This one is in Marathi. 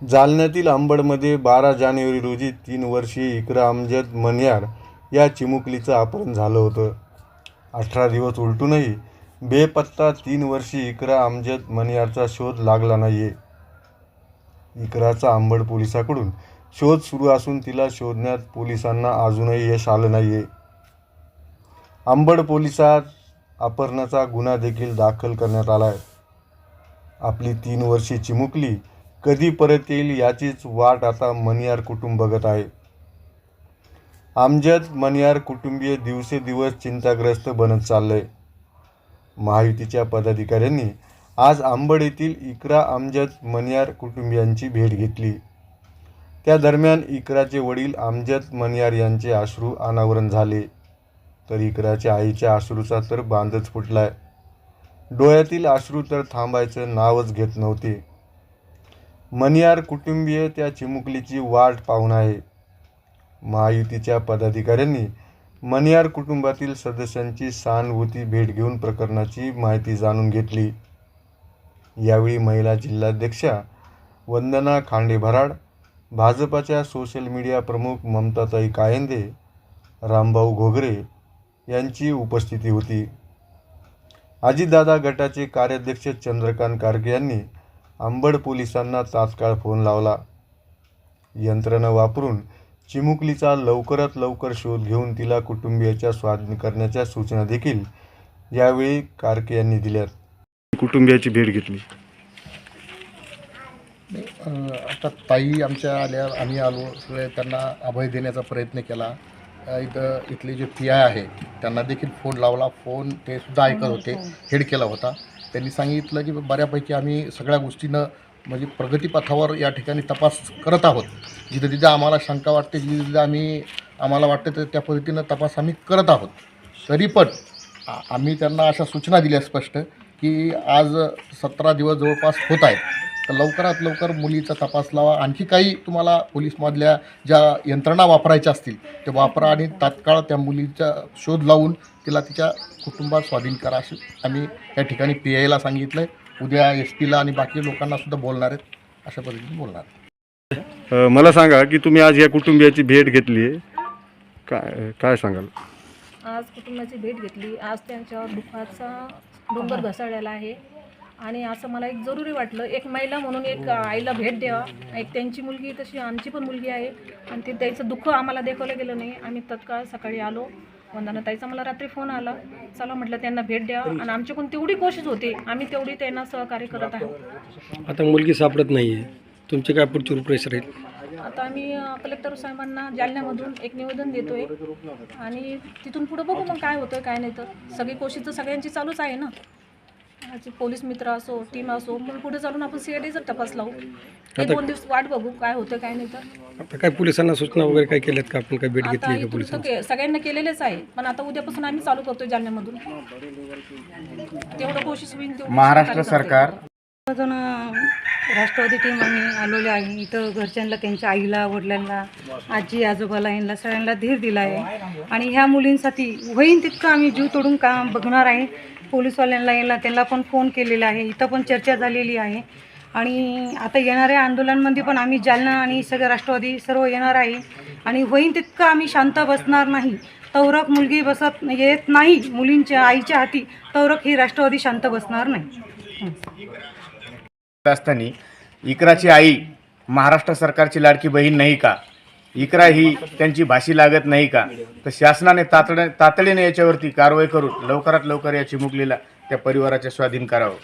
जालन्यातील अंबडमध्ये बारा जानेवारी रोजी तीन वर्षीय इकरा अमजद मन्यार या चिमुकलीचं अपहरण झालं होतं. अठरा दिवस उलटूनही बेपत्ता तीन वर्षीय इकरा अमजद मनियारचा शोध लागला नाही आहे इकराचा अंबड पोलिसाकडून शोध सुरू असून तिला शोधण्यात पोलिसांना अजूनही यश आलं नाही आहे अंबड पोलिसात अपहरणाचा गुन्हा देखील दाखल करण्यात आला आहे आपली तीन वर्षी चिमुकली कधी परत येईल याचीच वाट आता मनियार कुटुंब बघत आहे. आमच्यात मनियार कुटुंबीय दिवसेदिवस चिंताग्रस्त बनत चाललंय. महायुतीच्या पदाधिकाऱ्यांनी आज आंबड येथील इकरा आमजत मनियार कुटुंबियांची भेट घेतली. त्या दरम्यान इकराचे वडील आमजत मनियार यांचे अश्रू अनावरण झाले. तर इकराच्या आईच्या अश्रूचा तर बांधच फुटलाय. डोळ्यातील अश्रू तर थांबायचं नावच घेत नव्हते. मनियार कुटुंबीय त्या चिमुकलीची वाट पाहून आहे. महायुतीच्या पदाधिकाऱ्यांनी मनियार कुटुंबातील सदस्यांची सहानुभूती भेट घेऊन प्रकरणाची माहिती जाणून घेतली. यावेळी महिला जिल्हाध्यक्षा वंदना खांडे भराड भाजपाच्या सोशल मीडिया प्रमुख ममताताई कायंदे रामभाऊ घोगरे यांची उपस्थिती होती. अजितदादा गटाचे कार्याध्यक्ष चंद्रकांत कारके यांनी अंबड पोलिसांना तात्काळ फोन लावला. यंत्रणा वापरून चिमुकलीचा लवकरात लवकर शोध घेऊन तिला कुटुंबियाच्या स्वाधीन करण्याच्या सूचना देखील यावेळी कारके यांनी दिल्यात. कुटुंबियाची भेट घेतली. आता ताई आमच्या आल्या आम्ही आलो. सगळे त्यांना अभय देण्याचा प्रयत्न केला. इथं इथले जे पी आय आहे त्यांना देखील फोन लावला. फोन ते सुद्धा ऐकत होते. हेड केला होता. त्यांनी सांगितलं की बऱ्यापैकी आम्ही सगळ्या गोष्टीनं म्हणजे प्रगतीपथावर या ठिकाणी तपास करत आहोत. जिथे तिथे आम्हाला शंका वाटते जिथे तिथे आम्ही आम्हाला वाटते तर त्या पद्धतीनं तपास आम्ही करत आहोत. तरी पण आम्ही त्यांना अशा सूचना दिल्या स्पष्ट की आज सतरा दिवस जवळपास होत आहेत. तर लवकरात लवकर मुलीचा तपास लावा. आणखी काही तुम्हाला पोलीसमधल्या ज्या यंत्रणा वापरायच्या असतील ते वापरा आणि तात्काळ त्या मुलीचा शोध लावून तिला तिच्या कुटुंबात स्वाधीन करा अशी आम्ही या ठिकाणी पी आयला सांगितलं आहे उद्या एस पीला आणि बाकी लोकांना सुद्धा बोलणार आहेत. अशा पद्धतीने बोलणार अ, मला सांगा की तुम्ही आज या कुटुंबियाची भेट घेतली आहे. काय काय सांगाल? आज कुटुंबाची भेट घेतली. आज त्यांच्यावर दुःखाचा डोंगर घसरलेला आहे. आणि असं मला एक जरुरी वाटलं. एक महिला म्हणून एक आईला भेट द्यावा. एक त्यांची मुलगी तशी आमची पण मुलगी आहे. आणि ते त्याचं दुःख आम्हाला दाखवलं गेलं नाही. आम्ही तत्काळ सकाळी आलो. वंदना ताईचा मला रात्री फोन आला. चला म्हटलं त्यांना भेट द्यावा आणि आमच्याकडून तेवढी कोशिश होती. आम्ही तेवढी त्यांना सहकार्य करत आहोत आता मुलगी सापडत नाही आहे तुमची काय पुढची रूपरेष राहील आता आम्ही कलेक्टर साहेबांना जालन्यामधून एक निवेदन देतोय. आणि तिथून पुढं बघू मग काय होतं काय नाही तर. सगळी कोशिश तर सगळ्यांची चालूच आहे ना. आजची पोलीस मित्र असो टीम असो मग पुढे चालून आपण सी आय डीचा तपास लावू. एक दोन दिवस वाट बघू काय होतं काय नाही तर. आता काय पोलिसांना सूचना वगैरे काय केल्यात का? आपण काय भेट आता घेतली आहे का इथून तर पोलिसांची के- सगळ्यांना केलेलेच आहे पण आता उद्यापासून आम्ही चालू करतोय जालन्यामधून. तेवढं कोशिश होईल तेवढं महाराष्ट्र सरकार जण राष्ट्रवादी टीम आम्ही आलेलो आहे. इथं घरच्यांना त्यांच्या आईला वडिलांना आजी आजोबाला यांना सगळ्यांना धीर दिला आहे. आणि ह्या मुलींसाठी होईन तितकं आम्ही जीव तोडून काम बघणार आहे. पोलीसवाल्यांना यांना त्यांना पण फोन केलेला आहे. इथं पण चर्चा झालेली आहे. आणि आता येणाऱ्या आंदोलनामध्ये पण आम्ही जालना आणि सगळे राष्ट्रवादी सर्व येणार आहे. आणि होईन तितकं आम्ही शांत बसणार नाही. तवरक मुलगी बसत येत नाही मुलींच्या आईच्या हाती. तवरक ही राष्ट्रवादी शांत बसणार नाही. असताना इकराची आई महाराष्ट्र सरकारची लाडकी बहीण नाही का? इकरा ही त्यांची भाषी लागत नाही का? तर शासनाने तातड तातडीने याच्यावरती कारवाई करून लवकरात लवकर या चिमुकलीला त्या परिवाराच्या स्वाधीन करावं.